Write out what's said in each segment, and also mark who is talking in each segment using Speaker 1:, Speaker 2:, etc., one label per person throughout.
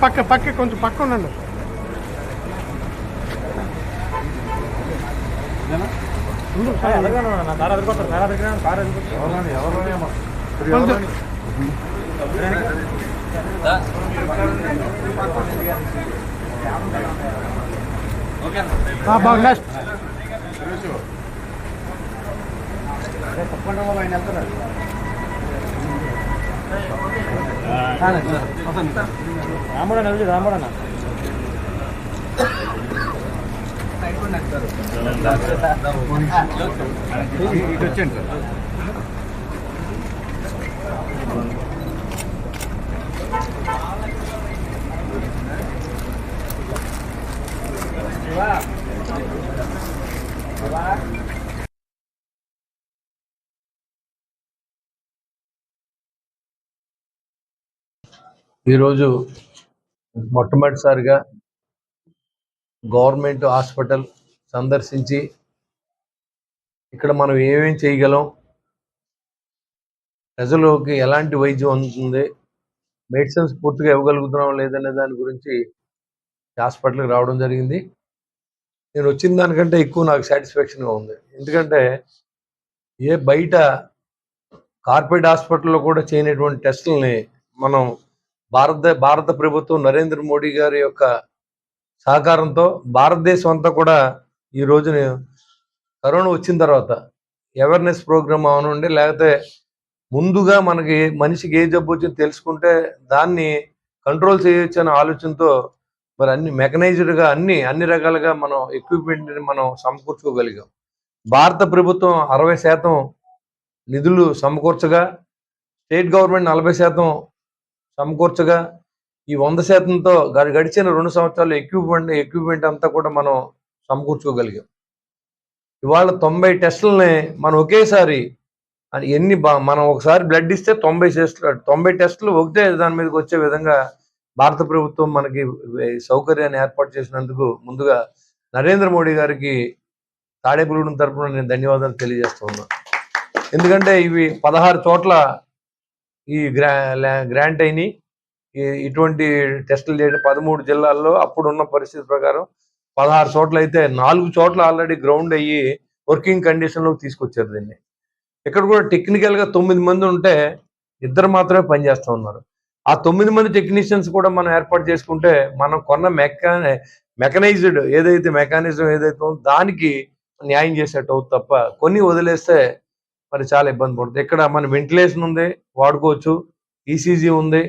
Speaker 1: పక్క పక్క కొంచెం పక్క ఉండండి బాగా నెక్స్ట్
Speaker 2: రాముడు నిలిచి రాముడు అన్న
Speaker 3: ఇటు వచ్చేయండి సార్.
Speaker 4: ఈరోజు మొట్టమొదటిసారిగా గవర్నమెంట్ హాస్పిటల్ సందర్శించి ఇక్కడ మనం ఏమేం చేయగలం ప్రజలకి ఎలాంటి వైద్యం అందుతుంది మెడిసిన్స్ పూర్తిగా ఇవ్వగలుగుతున్నాం లేదనే దాని గురించి హాస్పిటల్కి రావడం జరిగింది. నేను వచ్చిన దానికంటే ఎక్కువ నాకు సాటిస్ఫాక్షన్గా ఉంది. ఎందుకంటే ఏ బయట కార్పొరేట్ హాస్పిటల్లో కూడా చేయనటువంటి టెస్టులని మనం భారత భారత ప్రభుత్వం నరేంద్ర మోడీ గారి యొక్క సహకారంతో భారతదేశం అంతా కూడా ఈ రోజున కరోనా వచ్చిన తర్వాత అవేర్నెస్ ప్రోగ్రామ్ అవనండి లేకపోతే ముందుగా మనకి మనిషికి ఏ జబ్బు వచ్చిందో తెలుసుకుంటే దాన్ని కంట్రోల్ చేయొచ్చు అనే ఆలోచనతో మరి అన్ని మెకనైజ్డ్గా అన్ని అన్ని రకాలుగా మనం ఎక్విప్మెంట్ని మనం సమకూర్చుకోగలిగాం. భారత ప్రభుత్వం అరవై శాతం నిధులు సమకూర్చగా స్టేట్ గవర్నమెంట్ నలభై శాతం సమకూర్చగా ఈ వంద శాతంతో గడిచిన రెండు సంవత్సరాలు ఎక్విప్మెంట్ ఎక్విప్మెంట్ అంతా కూడా మనం సమకూర్చుకోగలిగాం. ఇవాళ తొంభై టెస్టులని మనం ఒకేసారి ఎన్ని బా మనం ఒకసారి బ్లడ్ ఇస్తే తొంభై టెస్టులు తొంభై టెస్టులు ఒకటే దాని మీదకి వచ్చే విధంగా భారత ప్రభుత్వం మనకి సౌకర్యాన్ని ఏర్పాటు చేసినందుకు ముందుగా నరేంద్ర మోడీ గారికి తాడేపులగూడెం తరపున నేను ధన్యవాదాలు తెలియజేస్తున్నాను ఎందుకంటే ఇవి పదహారు చోట్ల ఈ గ్రా గ్రాంట్ అయినాయి. ఇటువంటి టెస్టులు చేయడం పదమూడు జిల్లాల్లో అప్పుడున్న పరిస్థితి ప్రకారం పదహారు చోట్ల అయితే నాలుగు చోట్ల ఆల్రెడీ గ్రౌండ్ అయ్యి వర్కింగ్ కండిషన్లోకి తీసుకొచ్చారు దీన్ని. ఇక్కడ కూడా టెక్నికల్గా తొమ్మిది మంది ఉంటే ఇద్దరు మాత్రమే పనిచేస్తూ ఉన్నారు. ఆ తొమ్మిది మంది టెక్నీషియన్స్ కూడా మనం ఏర్పాటు చేసుకుంటే మనం కొన్న మెకా మెకనైజ్డ్ ఏదైతే మెకానిజం ఏదైతే ఉందో దానికి న్యాయం చేసేటవు తప్ప కొన్ని వదిలేస్తే మరి చాలా ఇబ్బంది పడుతుంది. ఇక్కడ మన వెంటిలేషన్ ఉంది వాడుకోవచ్చు ఈసీజీ ఉంది.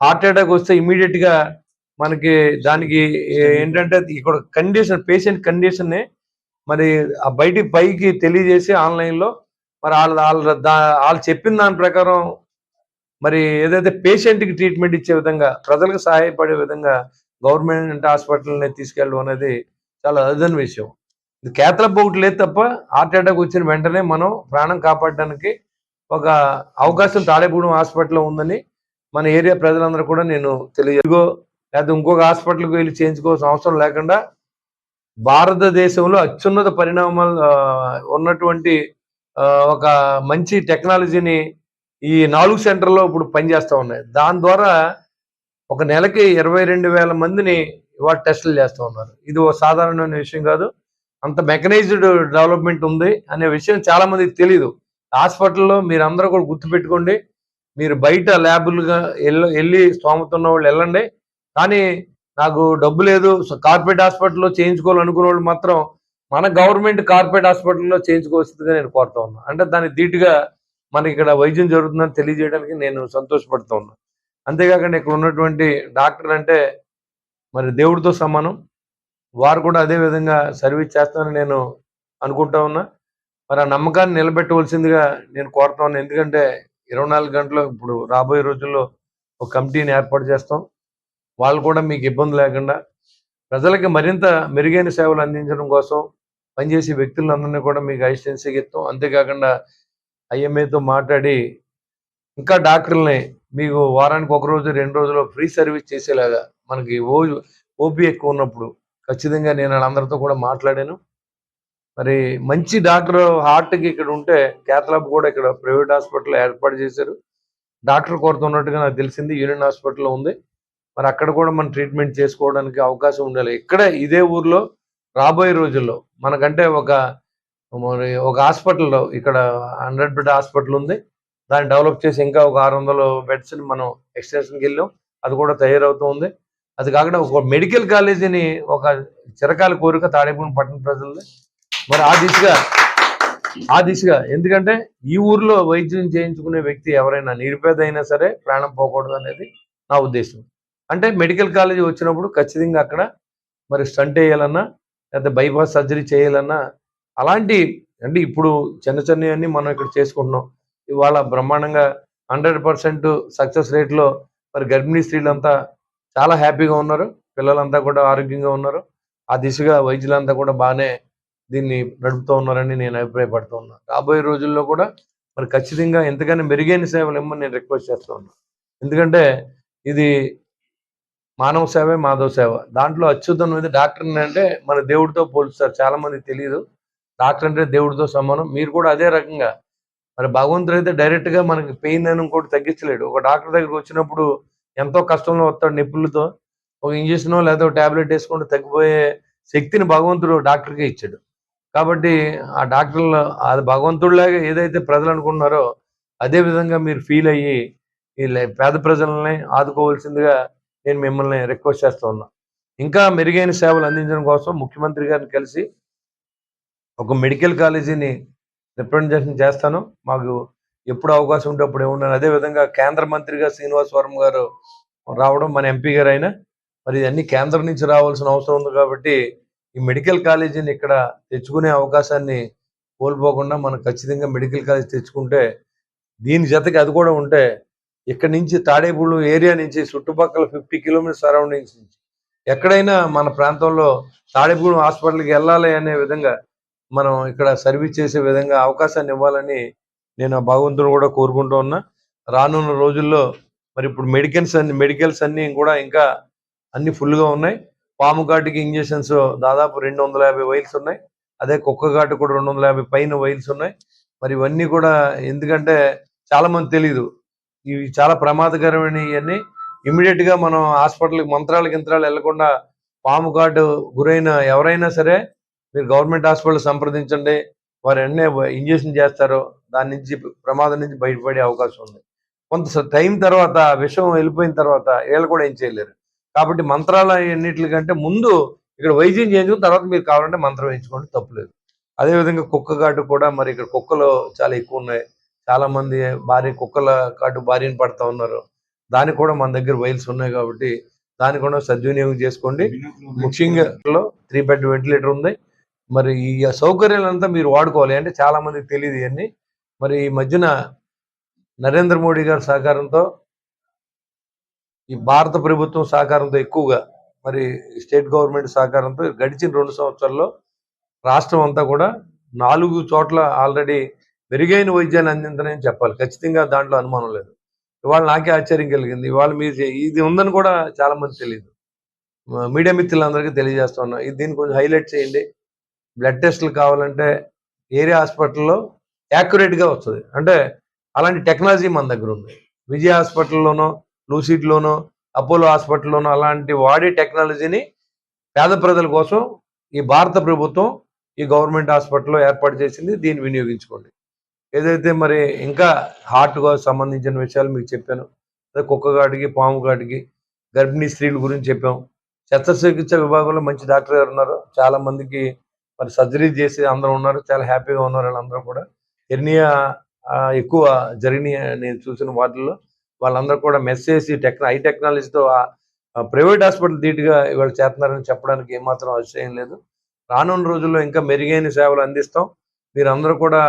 Speaker 4: హార్ట్ అటాక్ వస్తే ఇమీడియట్గా మనకి దానికి ఏంటంటే ఇక్కడ కండిషన్ పేషెంట్ కండిషన్ని మరి ఆ బయటికి పైకి తెలియజేసి ఆన్లైన్లో మరి వాళ్ళ వాళ్ళ వాళ్ళు చెప్పిన దాని ప్రకారం మరి ఏదైతే పేషెంట్కి ట్రీట్మెంట్ ఇచ్చే విధంగా ప్రజలకు సహాయపడే విధంగా గవర్నమెంట్ హాస్పిటల్ని తీసుకెళ్ళడం అనేది చాలా అరుదైన విషయం. ఇది కేతలపు ఒకటి లేదు తప్ప హార్ట్ అటాక్ వచ్చిన వెంటనే మనం ప్రాణం కాపాడడానికి ఒక అవకాశం తాడేపూడెం హాస్పిటల్లో ఉందని మన ఏరియా ప్రజలందరూ కూడా నేను తెలియజేగో లేకపోతే ఇంకొక హాస్పిటల్కి వెళ్ళి చేయించుకోవాల్సిన అవసరం లేకుండా భారతదేశంలో అత్యున్నత పరిణామాలు ఉన్నటువంటి ఒక మంచి టెక్నాలజీని ఈ నాలుగు సెంటర్లో ఇప్పుడు పనిచేస్తూ ఉన్నాయి. దాని ద్వారా ఒక నెలకి ఇరవై రెండు వేల మందిని ఇవాళ టెస్టులు చేస్తూ ఉన్నారు. ఇది ఒక సాధారణమైన విషయం కాదు. అంత మెకనైజ్డ్ డెవలప్మెంట్ ఉంది అనే విషయం చాలా మందికి తెలియదు హాస్పిటల్లో మీరు అందరూ కూడా గుర్తుపెట్టుకోండి. మీరు బయట ల్యాబులుగా వెళ్ళ వెళ్ళి స్తోమత ఉన్న వాళ్ళు వెళ్ళండి. కానీ నాకు డబ్బు లేదు. కార్పొరేట్ హాస్పిటల్లో చేయించుకోవాలనుకున్న వాళ్ళు మాత్రం మన గవర్నమెంట్ కార్పొరేట్ హాస్పిటల్లో చేయించుకోవాల్సిందిగా నేను కోరుతా ఉన్నా. అంటే దానికి ధీటుగా మనకి ఇక్కడ వైద్యం జరుగుతుందని తెలియజేయడానికి నేను సంతోషపడుతూ ఉన్నా. అంతేకాకుండా ఇక్కడ ఉన్నటువంటి డాక్టర్ అంటే మరి దేవుడితో సమానం. వారు కూడా అదే విధంగా సర్వీస్ చేస్తానని నేను అనుకుంటా ఉన్నా. మరి ఆ నమ్మకాన్ని నిలబెట్టవలసిందిగా నేను కోరుతా ఉన్నాను ఎందుకంటే ఇరవై నాలుగు గంటలు ఇప్పుడు రాబోయే రోజుల్లో ఒక కమిటీని ఏర్పాటు చేస్తాం. వాళ్ళు కూడా మీకు ఇబ్బంది లేకుండా ప్రజలకి మరింత మెరుగైన సేవలు అందించడం కోసం పనిచేసే వ్యక్తులందరినీ కూడా మీకు అసిస్టెన్సీకి ఇస్తాం. అంతేకాకుండా ఐఎంఏతో మాట్లాడి ఇంకా డాక్టర్లని మీకు వారానికి ఒక రోజు రెండు రోజులు ఫ్రీ సర్వీస్ చేసేలాగా మనకి ఓ ఓపీ ఎక్కువ ఉన్నప్పుడు ఖచ్చితంగా నేను వాళ్ళందరితో కూడా మాట్లాడాను. మరి మంచి డాక్టర్ హార్ట్కి ఇక్కడ ఉంటే క్యాథలాబ్ కూడా ఇక్కడ ప్రైవేట్ హాస్పిటల్ ఏర్పాటు చేశారు. డాక్టర్ కొరత ఉన్నట్టుగా నాకు తెలిసింది. యూనియన్ హాస్పిటల్లో ఉంది. మరి అక్కడ కూడా మనం ట్రీట్మెంట్ చేసుకోవడానికి అవకాశం ఉండాలి. ఇక్కడ ఇదే ఊర్లో రాబోయే రోజుల్లో మనకంటే ఒక మరి ఒక హాస్పిటల్లో ఇక్కడ హండ్రెడ్ బెడ్ హాస్పిటల్ ఉంది. దాన్ని డెవలప్ చేసి ఇంకా ఒక ఆరు వందల బెడ్స్ని మనం ఎక్స్టెన్షన్కి వెళ్ళాం. అది కూడా తయారవుతుంది అది కాకుండా ఒక మెడికల్ కాలేజీని ఒక చిరకాల కోరిక తాడేపూడి పట్టణ ప్రజలది. మరి ఆ దిశగా ఆ దిశగా ఎందుకంటే ఈ ఊర్లో వైద్యం చేయించుకునే వ్యక్తి ఎవరైనా నిరుపేద అయినా సరే ప్రాణం పోకూడదు అనేది నా ఉద్దేశం. అంటే మెడికల్ కాలేజీ వచ్చినప్పుడు ఖచ్చితంగా అక్కడ మరి స్టంట్ వేయాలన్నా లేకపోతే బైపాస్ సర్జరీ చేయాలన్నా అలాంటి అంటే ఇప్పుడు చిన్న చిన్నవన్నీ మనం ఇక్కడ చేసుకుంటున్నాం. ఇవాళ బ్రహ్మాండంగా హండ్రెడ్ పర్సెంట్ సక్సెస్ రేట్లో మరి గర్భిణీ స్త్రీలంతా చాలా హ్యాపీగా ఉన్నారు. పిల్లలంతా కూడా ఆరోగ్యంగా ఉన్నారు. ఆ దిశగా వైద్యులంతా కూడా బాగానే దీన్ని నడుపుతూ ఉన్నారని నేను అభిప్రాయపడుతూ ఉన్నాను రాబోయే రోజుల్లో కూడా మరి ఖచ్చితంగా ఎంతకైనా మెరుగైన సేవలు ఇమ్మని నేను రిక్వెస్ట్ చేస్తూ ఉన్నాను ఎందుకంటే ఇది మానవ సేవే మాధవ సేవ. దాంట్లో అత్యుతం మీద డాక్టర్ అంటే మన దేవుడితో పోలుస్తారు. చాలా మంది తెలియదు డాక్టర్ అంటే దేవుడితో సమానం. మీరు కూడా అదే రకంగా. మరి భగవంతుడు అయితే డైరెక్ట్గా మనకి పెయిన్ అని కూడా తగ్గించలేడు. ఒక డాక్టర్ దగ్గరికి వచ్చినప్పుడు ఎంతో కష్టంలో వస్తాడు నొప్పులతో. ఒక ఇంజక్షన్ లేదా ఒక టాబ్లెట్ వేసుకుంటే తగ్గిపోయే శక్తిని భగవంతుడు డాక్టర్కే ఇచ్చాడు. కాబట్టి ఆ డాక్టర్లు అది భగవంతుడిలాగా ఏదైతే ప్రజలు అనుకుంటున్నారో అదే విధంగా మీరు ఫీల్ అయ్యి ఈ పేద ప్రజలని ఆదుకోవాల్సిందిగా నేను మిమ్మల్ని రిక్వెస్ట్ చేస్తూ ఉన్నా. ఇంకా మెరుగైన సేవలు అందించడం కోసం ముఖ్యమంత్రి గారిని కలిసి ఒక మెడికల్ కాలేజీని రిప్రజెంటేషన్ చేస్తాను. మాకు ఎప్పుడు అవకాశం ఉంటే అప్పుడు ఏమున్నాను అదే విధంగా కేంద్ర మంత్రిగా శ్రీనివాస్ గారు రావడం మన ఎంపీ గారు అయినా మరి ఇవన్నీ కేంద్రం నుంచి రావాల్సిన అవసరం ఉంది కాబట్టి ఈ మెడికల్ కాలేజీని ఇక్కడ తెచ్చుకునే అవకాశాన్ని కోల్పోకుండా మనం ఖచ్చితంగా మెడికల్ కాలేజ్ తెచ్చుకుంటే దీని జతకి అది కూడా ఉంటే ఇక్కడ నుంచి తాడేపూళ్ళు ఏరియా నుంచి చుట్టుపక్కల ఫిఫ్టీ కిలోమీటర్ సరౌండింగ్స్ నుంచి ఎక్కడైనా మన ప్రాంతంలో తాడేపూడి హాస్పిటల్కి వెళ్ళాలి అనే విధంగా మనం ఇక్కడ సర్వీస్ చేసే విధంగా అవకాశాన్ని ఇవ్వాలని నేను ఆ భగవంతుడు కూడా కోరుకుంటూ ఉన్నా. రానున్న రోజుల్లో మరి ఇప్పుడు మెడికల్స్ అన్ని మెడికల్స్ అన్ని కూడా ఇంకా అన్ని ఫుల్గా ఉన్నాయి. పాము ఘాటుకి ఇంజెక్షన్స్ దాదాపు రెండు వందల యాభై వైల్స్ ఉన్నాయి. అదే కుక్క ఘాటు కూడా రెండు వందల యాభై పైన వైల్స్ ఉన్నాయి. మరి ఇవన్నీ కూడా ఎందుకంటే చాలా మంది తెలియదు ఇవి చాలా ప్రమాదకరమైన ఇవన్నీ. ఇమీడియట్గా మనం హాస్పిటల్కి మంత్రాలు గింత్రాలు వెళ్ళకుండా పాము ఘాటు గురైన ఎవరైనా సరే మీరు గవర్నమెంట్ హాస్పిటల్ సంప్రదించండి. వారు ఎన్నే ఇంజెక్షన్ చేస్తారు దాని నుంచి ప్రమాదం నుంచి బయటపడే అవకాశం ఉంది. కొంత టైం తర్వాత విషం వెళ్ళిపోయిన తర్వాత వీళ్ళు కూడా ఏం చేయలేరు. కాబట్టి మంత్రాలు అన్నిటికంటే ముందు ఇక్కడ వైద్యం చేయించుకుని తర్వాత మీరు కావాలంటే మంత్రం వేయించుకోండి తప్పులేదు అదేవిధంగా కుక్క కాటు కూడా మరి ఇక్కడ కుక్కలు చాలా ఎక్కువ ఉన్నాయి. చాలా మంది భార్య కుక్కల కాటు భార్యను పడతా ఉన్నారు. దానికి కూడా మన దగ్గర వైల్స్ ఉన్నాయి కాబట్టి దాన్ని కూడా సద్వినియోగం చేసుకోండి. ముఖ్యంగా త్రీ బెడ్ వెంటిలేటర్ ఉంది. మరి ఈ సౌకర్యాలంతా మీరు వాడుకోవాలి అంటే చాలా మందికి తెలియదు ఇవన్నీ. మరి ఈ మధ్యన నరేంద్ర మోడీ గారి సహకారంతో ఈ భారత ప్రభుత్వం సహకారంతో ఎక్కువగా మరి స్టేట్ గవర్నమెంట్ సహకారంతో గడిచిన రెండు సంవత్సరాల్లో రాష్ట్రం అంతా కూడా నాలుగు చోట్ల ఆల్రెడీ మెరుగైన వైద్యాన్ని అందించడం చెప్పాలి. ఖచ్చితంగా దాంట్లో అనుమానం లేదు. ఇవాళ నాకే ఆశ్చర్యం కలిగింది. ఇవాళ మీరు ఇది ఉందని కూడా చాలా మంది తెలియదు మీడియా మిత్రులందరికీ తెలియజేస్తున్నా ఇది దీన్ని కొంచెం హైలైట్ చేయండి. బ్లడ్ టెస్ట్లు కావాలంటే ఏరియా హాస్పిటల్లో యాక్యురేట్గా వస్తుంది. అంటే అలాంటి టెక్నాలజీ మన దగ్గర ఉంది. విజయ హాస్పిటల్లోనో లూసిడ్లోనో అపోలో హాస్పిటల్లోనో అలాంటి వాడే టెక్నాలజీని పేద ప్రజల కోసం ఈ భారత ప్రభుత్వం ఈ గవర్నమెంట్ హాస్పిటల్లో ఏర్పాటు చేసింది. దీన్ని వినియోగించుకోండి. ఏదైతే మరి ఇంకా హార్ట్గా సంబంధించిన విషయాలు మీకు చెప్పాను. కుక్క ఘాటికి పాము ఘాటికి గర్భిణీ స్త్రీల గురించి చెప్పాం. శస్త్రచికిత్స విభాగంలో మంచి డాక్టర్ గారు ఉన్నారు. చాలా మందికి మరి సర్జరీ చేసి అందరూ ఉన్నారు. చాలా హ్యాపీగా ఉన్నారు వాళ్ళందరూ కూడా. ఎర్నియా ఎక్కువ జరిగినాయి నేను చూసిన వాటిల్లో వాళ్ళందరూ కూడా మెసేజ్ టెక్న హై టెక్నాలజీతో ప్రైవేట్ హాస్పిటల్ ధీటుగా ఇవాళ చేస్తున్నారని చెప్పడానికి ఏమాత్రం ఆశ్చర్యం లేదు. రానున్న రోజుల్లో ఇంకా మెరుగైన సేవలు అందిస్తాం. మీరందరూ కూడా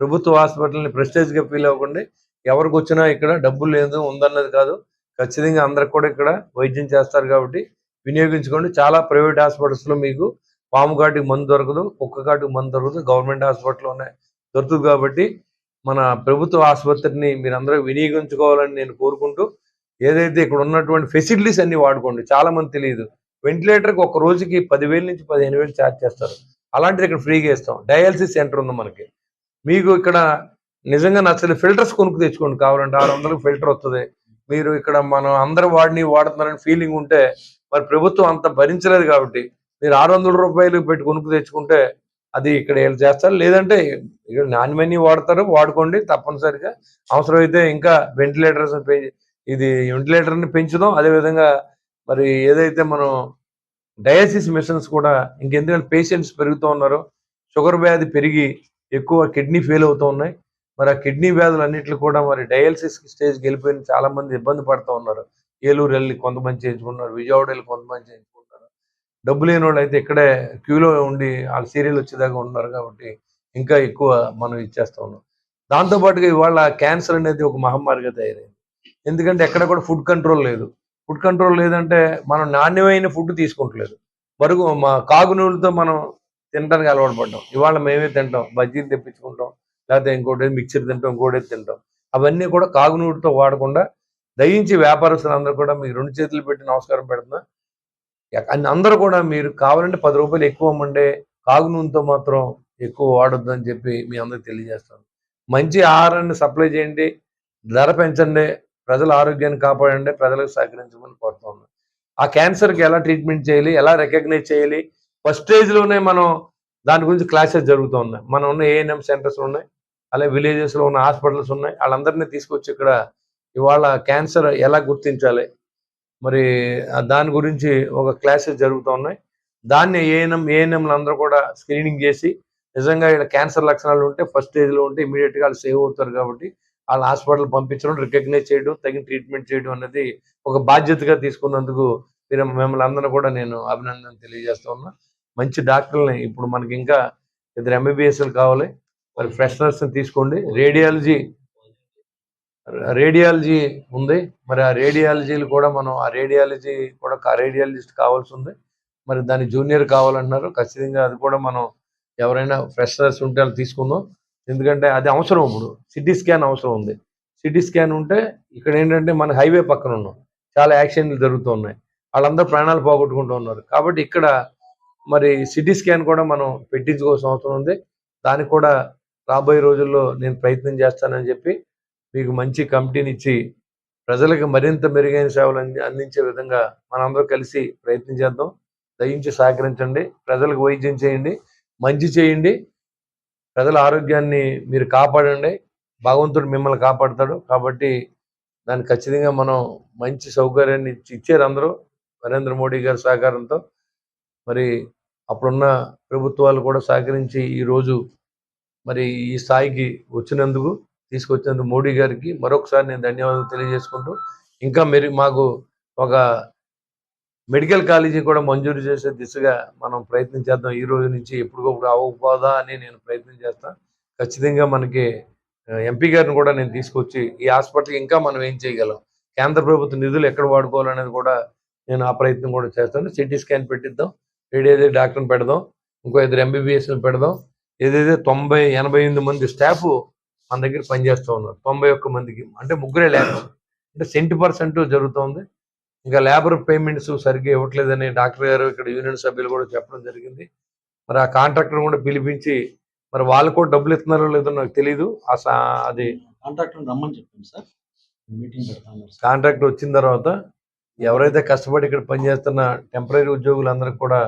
Speaker 4: ప్రభుత్వ హాస్పిటల్ని ప్రెస్టేజ్గా ఫీల్ అవ్వకండి. ఎవరికి వచ్చినా ఇక్కడ డబ్బులు లేదు ఉందన్నది కాదు. ఖచ్చితంగా అందరికి కూడా ఇక్కడ వైద్యం చేస్తారు కాబట్టి వినియోగించుకోండి. చాలా ప్రైవేట్ హాస్పిటల్స్లో మీకు పాము కాటికి మందు దొరకదు కుక్క కాటికి మందు దొరకదు గవర్నమెంట్ హాస్పిటల్లోనే దొరుకుతుంది కాబట్టి మన ప్రభుత్వ ఆసుపత్రిని మీరందరూ వినియోగించుకోవాలని నేను కోరుకుంటూ ఏదైతే ఇక్కడ ఉన్నటువంటి ఫెసిలిటీస్ అన్ని వాడుకోండి. చాలా మంది తెలియదు. వెంటిలేటర్కి ఒక రోజుకి పదివేల నుంచి పదిహేను వేలు ఛార్జ్ చేస్తారు. అలాంటిది ఇక్కడ ఫ్రీగా ఇస్తాం. డయాలసిస్ సెంటర్ ఉంది మనకి. మీకు ఇక్కడ నిజంగా నచ్చలేదు. ఫిల్టర్స్ కొనుక్కు తెచ్చుకోండి. కావాలంటే ఆరు వందలకు ఫిల్టర్ వస్తుంది మీరు ఇక్కడ మనం అందరు వాడిని వాడుతున్నారని ఫీలింగ్ ఉంటే మరి ప్రభుత్వం అంత భరించలేదు కాబట్టి మీరు ఆరు వందల రూపాయలు పెట్టి కొనుక్కు తెచ్చుకుంటే అది ఇక్కడ వీళ్ళు చేస్తారు. లేదంటే ఇక్కడ నాణ్యమని వాడతారు. వాడుకోండి తప్పనిసరిగా. అవసరమైతే ఇంకా వెంటిలేటర్స్ ఇది వెంటిలేటర్ని పెంచుదాం. అదేవిధంగా మరి ఏదైతే మనం డయాసిస్ మిషన్స్ కూడా ఇంకెందుకంటే పేషెంట్స్ పెరుగుతూ ఉన్నారు షుగర్ వ్యాధి పెరిగి ఎక్కువ కిడ్నీ ఫెయిల్ అవుతూ ఉన్నాయి. మరి ఆ కిడ్నీ వ్యాధులు అన్నింటిలో కూడా మరి డయాలసిస్ స్టేజ్కి వెళ్ళిపోయిన చాలా మంది ఇబ్బంది పడుతూ ఉన్నారు. ఏలూరు వెళ్ళి కొంతమంది చేయించుకుంటున్నారు. విజయవాడ వెళ్ళి కొంతమంది చేయించుకుంటున్నారు. డబ్బు లేని వాళ్ళు అయితే ఇక్కడే క్యూలో ఉండి వాళ్ళ సీరియల్ వచ్చేదాకా ఉన్నారు కాబట్టి ఇంకా ఎక్కువ మనం ఇచ్చేస్తా ఉన్నాం. దాంతోపాటుగా ఇవాళ క్యాన్సర్ అనేది ఒక మహమ్మారిగా తయారైంది. ఎందుకంటే ఎక్కడ కూడా ఫుడ్ కంట్రోల్ లేదు. ఫుడ్ కంట్రోల్ లేదంటే మనం నాణ్యమైన ఫుడ్ తీసుకుంటలేదు. మరుగు మా కాగు నూనెతో మనం తినడానికి అలవాటు పడ్డాం. ఇవాళ మేమే తింటాం. బజ్జీలు తెప్పించుకుంటాం. లేకపోతే ఇంకోటి మిక్చర్ తింటాం ఇంకోటి తింటాం. అవన్నీ కూడా కాగునూటితో వాడకుండా దయించి వ్యాపారస్తులు అందరూ కూడా మీకు రెండు చేతులు పెట్టి నమస్కారం పెడుతున్నా. అన్ని అందరూ కూడా మీరు కావాలంటే పది రూపాయలు ఎక్కువ అమ్మండే కాగు నూనెతో మాత్రం ఎక్కువ వాడొద్దు అని చెప్పి మీ అందరికి తెలియజేస్తాను. మంచి ఆహారాన్ని సప్లై చేయండి ధర పెంచండి ప్రజల ఆరోగ్యాన్ని కాపాడండి ప్రజలకు సహకరించమని కోరుతా ఆ క్యాన్సర్కి ఎలా ట్రీట్మెంట్ చేయాలి ఎలా రికగ్నైజ్ చేయాలి ఫస్ట్ స్టేజ్లోనే మనం దాని గురించి క్లాసెస్ జరుగుతూ ఉన్నాయి ఉన్న ఏఎన్ఎం సెంటర్స్ ఉన్నాయి అలాగే విలేజెస్లో ఉన్న హాస్పిటల్స్ ఉన్నాయి వాళ్ళందరినీ తీసుకొచ్చి ఇక్కడ ఇవాళ క్యాన్సర్ ఎలా గుర్తించాలి మరి దాని గురించి ఒక క్లాసెస్ జరుగుతూ ఉన్నాయి. దాన్ని ఏఎన్ఎం ఏఎన్ఎంలు అందరూ కూడా స్క్రీనింగ్ చేసి నిజంగా ఇక్కడ క్యాన్సర్ లక్షణాలు ఉంటే ఫస్ట్ స్టేజ్లో ఉంటే ఇమీడియట్గా వాళ్ళు సేవ్ అవుతారు కాబట్టి వాళ్ళ హాస్పిటల్ పంపించడం రికగ్నైజ్ చేయడం తగిన ట్రీట్మెంట్ చేయడం అనేది ఒక బాధ్యతగా తీసుకున్నందుకు మీరు మిమ్మల్ని అందరూ కూడా నేను అభినందన తెలియజేస్తా ఉన్నా. మంచి డాక్టర్ని ఇప్పుడు మనకి ఇంకా ఇద్దరు ఎంబీబీఎస్లు కావాలి. మరి ఫ్రెషనర్స్ని తీసుకోండి. రేడియాలజీ రేడియాలజీ ఉంది. మరి ఆ రేడియాలజీలు కూడా మనం ఆ రేడియాలజీ కూడా రేడియాలజిస్ట్ కావాల్సి ఉంది మరి దాని జూనియర్ కావాలన్నారు ఖచ్చితంగా అది కూడా మనం ఎవరైనా ఫ్రెషనర్స్ ఉంటే వాళ్ళు తీసుకుందాం. ఎందుకంటే అది అవసరం ఇప్పుడు. సిటీ స్కాన్ అవసరం ఉంది. సిటీ స్కాన్ ఉంటే ఇక్కడ ఏంటంటే మన హైవే పక్కన ఉన్నాం. చాలా యాక్సిడెంట్లు జరుగుతున్నాయి. వాళ్ళందరూ ప్రాణాలు పోగొట్టుకుంటూ ఉన్నారు. కాబట్టి ఇక్కడ మరి సిటీ స్కాన్ కూడా మనం పెట్టించుకోవాల్సిన అవసరం ఉంది. దానికి కూడా రాబోయే రోజుల్లో నేను ప్రయత్నం చేస్తానని చెప్పి మీకు మంచి కమిటీని ఇచ్చి ప్రజలకు మరింత మెరుగైన సేవలు అంది- అందించే విధంగా మనందరూ కలిసి ప్రయత్నం చేద్దాం. దయించి సహకరించండి. ప్రజలకు వైద్యం చేయండి. మంచి చేయండి. ప్రజల ఆరోగ్యాన్ని మీరు కాపాడండి. భగవంతుడు మిమ్మల్ని కాపాడతాడు. కాబట్టి దాన్ని ఖచ్చితంగా మనం మంచి సౌకర్యాన్ని ఇచ్చారు అందరూ. నరేంద్ర మోడీ గారి సహకారంతో. మరి అప్పుడున్న ప్రభుత్వాలు కూడా సహకరించి ఈరోజు మరి ఈ స్థాయికి వచ్చినందుకు తీసుకొచ్చినందుకు మోడీ గారికి మరొకసారి నేను ధన్యవాదాలు తెలియజేసుకుంటూ ఇంకా మీరు మాకు ఒక మెడికల్ కాలేజీ కూడా మంజూరు చేసే దిశగా మనం ప్రయత్నం చేద్దాం. ఈ రోజు నుంచి ఎప్పటికప్పుడు అవ్వకపోదా అని నేను ప్రయత్నం చేస్తాను ఖచ్చితంగా మనకి ఎంపీ గారిని కూడా నేను తీసుకొచ్చి ఈ హాస్పిటల్ ఇంకా మనం ఏం చేయగలం? కేంద్ర ప్రభుత్వ నిధులు ఎక్కడ వాడుకోవాలనేది కూడా నేను ఆ ప్రయత్నం కూడా చేస్తాను. CT scan పెట్టిద్దాం. రేడియాలజీ డాక్టర్ని పెడదాం. ఇంకో ఇద్దరు ఎంబీబీఎస్ని పెడదాం. ఏదైతే తొంభై ఎనభై ఎనిమిది మంది స్టాఫ్ మన దగ్గర పనిచేస్తూ ఉన్నారు. తొంభై ఒక్క మందికి అంటే ముగ్గురే లేబర్స్ అంటే సెంటీ పర్సెంట్ జరుగుతోంది. ఇంకా లేబర్ పేమెంట్స్ సరిగ్గా ఇవ్వట్లేదని డాక్టర్ గారు ఇక్కడ యూనియన్ సభ్యులు కూడా చెప్పడం జరిగింది. మరి ఆ కాంట్రాక్టర్ కూడా పిలిపించి మరి వాళ్ళు కూడా డబ్బులు ఇస్తున్నారో లేదో నాకు తెలియదు అది
Speaker 3: కాంట్రాక్టర్ రమ్మని చెప్పాను సార్. మీటింగ్ పెడతాను సార్.
Speaker 4: కాంట్రాక్ట్ వచ్చిన తర్వాత ఎవరైతే కష్టపడి ఇక్కడ పనిచేస్తున్న టెంపరీ ఉద్యోగులందరికీ కూడా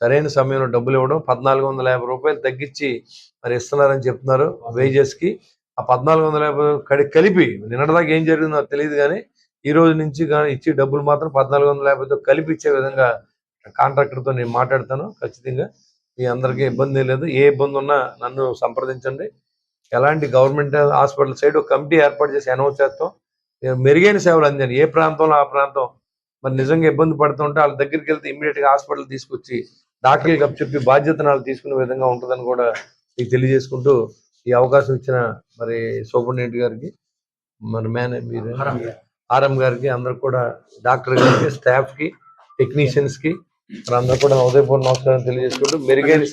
Speaker 4: సరైన సమయంలో డబ్బులు ఇవ్వడం పద్నాలుగు వందల యాభై రూపాయలు తగ్గించి మరి ఇస్తున్నారని చెప్తున్నారు వేజెస్కి కి. ఆ పద్నాలుగు వందల యాభై కడి కలిపి నిన్నటిదాకా ఏం జరిగిందో తెలియదు కానీ ఈ రోజు నుంచి కానీ ఇచ్చి డబ్బులు మాత్రం పద్నాలుగు వందల యాభైతో కలిపి ఇచ్చే విధంగా కాంట్రాక్టర్తో నేను మాట్లాడతాను ఖచ్చితంగా. మీ అందరికీ ఇబ్బంది లేదు. ఏ ఇబ్బంది ఉన్నా నన్ను సంప్రదించండి. ఎలాంటి గవర్నమెంట్ హాస్పిటల్ సైడ్ ఒక కమిటీ ఏర్పాటు చేసి అనౌన్స్ చేస్తాం. నేను మెరుగైన సేవలు అందాను ఏ ప్రాంతంలో ఆ ప్రాంతం మరి నిజంగా ఇబ్బంది పడుతుంటే వాళ్ళ దగ్గరికి వెళ్తే ఇమీడియట్గా హాస్పిటల్ తీసుకొచ్చి డాక్టర్లకు బాధ్యతను వాళ్ళు తీసుకునే విధంగా ఉంటుందని కూడా మీకు తెలియజేసుకుంటూ ఈ అవకాశం ఇచ్చిన మరి సూపరింటెండెంట్ గారికి మరి మేనే మీరు? ఆర్ఎం గారికి అందరు కూడా డాక్టర్ గారికి స్టాఫ్కి టెక్నీషియన్స్కి మరి అందరూ కూడా ఉదయపూర్ నమస్కారం తెలియజేసుకుంటూ మెరుగైన